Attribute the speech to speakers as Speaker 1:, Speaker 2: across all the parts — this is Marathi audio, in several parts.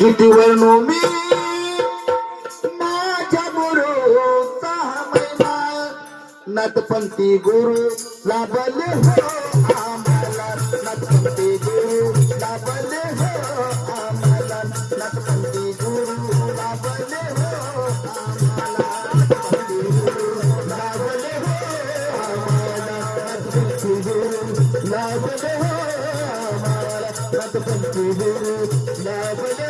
Speaker 1: किती वर्णो मी माझ्या गुरु सहा महिना नतपंथी गुरु लाभले हो आम्हाला. नतपंथी गुरु लाभले हो आम्हाला. नतपंथी गुरु लाभले हो आम्हाला. नतपंथी गुरु लाभले हो आम्हाला. नतपंथी गुरु लाभले हो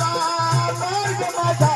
Speaker 1: माता मार्ग माता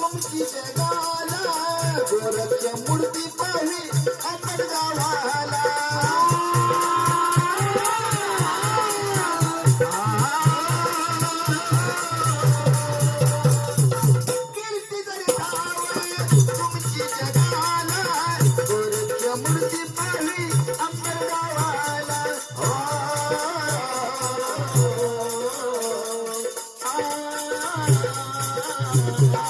Speaker 1: तुमची जगाला गोरख्य मूर्ती पाहिली आपण गावाला. Multiply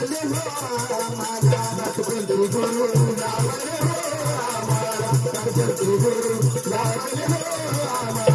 Speaker 1: Thank you.